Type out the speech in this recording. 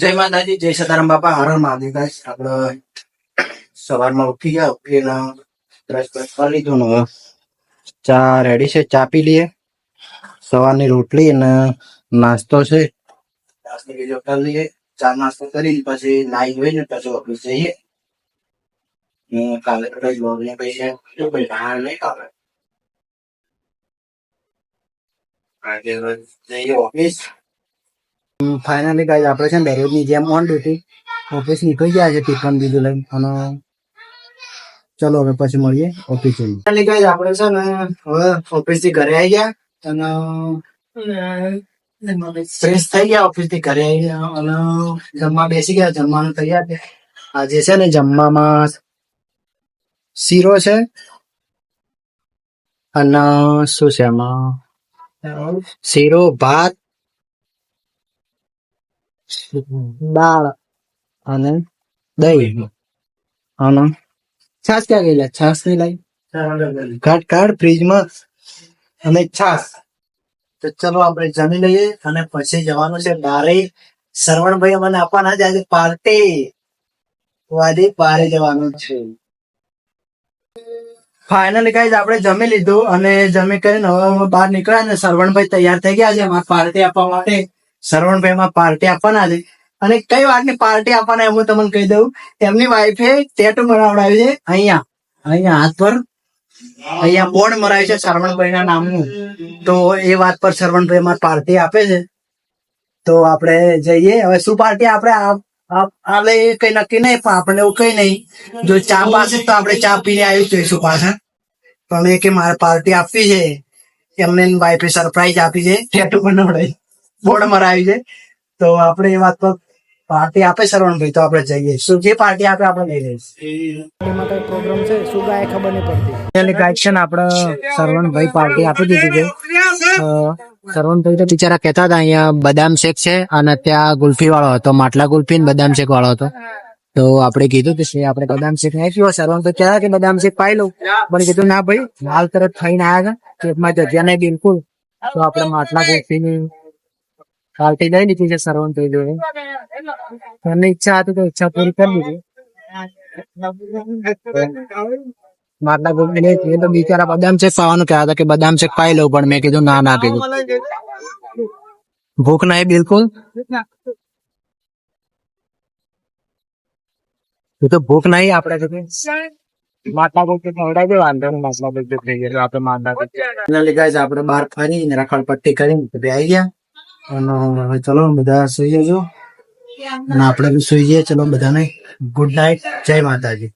જય માતાજી, જય સદારામ બાપા. હરણ હર મહાદેવ guys. આપડે સવારમાં ઉઠી ગયા, ઉઠીને બ્રશ બ્રશ કરી લીધું ચા રેડી છે, ચા પી લઈએ. સવારની રોટલી અને નાસ્તો છે. નાસ્તો બીજો કરી લઈએ. ચા નાસ્તો કરીને પછી નાઈ ધોઈને પછી ઓફિસ જઈએ. કાલે તો કઈ પૈસા બહાર નહીં કાલે. આજે જઈએ ઓફિસ ફાઇનલી ગાઈઝ આપણે છે ને દરરોજની જેમ ઓન ડ્યુટી ઓફિસ નીકળી ગયા છે, ટિફિન બીજું લઈને. અને ચલો હવે પછી મળીએ ઓફિસ જઈએ ફાઇનલી ગાઈઝ આપણે છે ને હવે ઓફિસથી ઘરે આવી ગયા અને ફ્રેશ થઈ ગયા ઓફિસથી ઘરે આવી ગયા અને જમવા બેસી ગયા, જમવાનું તૈયાર છે. આજે છે ને જમવામાં શીરો છે અને શું છે એમાં? શીરો, ભાત દાળ અને દહીં. અને છાસ ક્યાં ગયેલા છાસ નહીં લાવી? કાઢ કાઢ ફ્રીજમાં અને છાસ તો ચલો આપણે જમી લઈએ અને પછી જવાનું છે બારે. શ્રવણભાઈ અમને આપવાના છે આજે પાર્ટી આજે બારે જવાનું છે. ફાઇનલી ગાઈઝ આપણે જમી લીધું અને જમી કરીને હવે બહાર નીકળ્યા ને શ્રવણભાઈ તૈયાર થઈ ગયા છે અમારે પાર્ટી આપવા માટે. શ્રવણભાઈ માં પાર્ટી આપવાના છે. અને કઈ વાતની પાર્ટી આપવાના હું તમને કહી દઉં. એમની વાઈફે ટેટુ મરાવડાવ્યું છે અહીંયા. અહીંયા હાથ પર. અહીંયા બોર્ડ મરાવ્યું છે શ્રવણભાઈ ના નામનું. તો એ વાત પર શ્રવણભાઈ અમારે પાર્ટી આપે છે. તો આપણે જઈએ. હવે શું પાર્ટી આપણે આલે કઈ નક્કી નહીં, પણ આપણે એવું કઈ નહીં. જો ચા પાસે તો આપણે ચા પીને આવી જઈશું પાછા. પણ એ કે મારે પાર્ટી આપવી છે. એમને વાઈફે સરપ્રાઈઝ આપી છે. ટેટુ બનાવડાવી બોર્ડ મરાવી છે તો આપણે એ વાત પર પાર્ટી આપે શ્રવણભાઈ તો આપણે જઈએ. શું જે પાર્ટી આપે આપણે લઈ લઈશું. એમાં કઈ પ્રોગ્રામ છે? શું ગાય ખબર નહીં પડતી. એટલે ગાઈડ છે ને આપણે શ્રવણભાઈ પાર્ટી આપી દીધી છે. અ, શ્રવણભાઈ તો બિચારા કહેતા હતા અહીંયા બદામ શેક છે અને ત્યાં ગુલ્ફી વાળો હતો માટલા ગુલ્ફી ને બદામ શેક વાળો હતો. તો આપણે કીધું કે છે આપણે બદામ શેક નહીં પીવો. સર તો ક્યાં કે બદામ શેક પાઈ લઉં. પણ કીધું ના ભાઈ હાલ તરત થઈને આવ્યા છે પેટમાં જગ્યા નહીં બિલકુલ. તો આપણે માટલા ગુલ્ફી લઈ લીધી છે શ્રવણભાઈ જોડે એમની ઈચ્છા હતી તો ઈચ્છા પૂરી કરી દીધી માટલા નહીં એ તો બિચારા બદામ શેક ખાવાનું કહેતા હતા કે બદામ શેક પાઈ લઉં પણ મેં કીધું ના ના કીધું ભૂખ નહીં બિલકુલ એ તો ભૂખ નહીં આપણે તો માટલા ગુલ્ફી ખવડાવી દે વાંધો નહીં માટલા ગુલ્ફી થઈ ગયા આપણે માટલા ગાઈઝ આપણે બહાર ફરીને રખડપટ્ટી કરીને આવી ગયા અને ચલો, બધા સુઈ જજો. અને આપણે બી સુઈ જઈએ. ચલો, બધાને ગુડ નાઇટ જય માતાજી.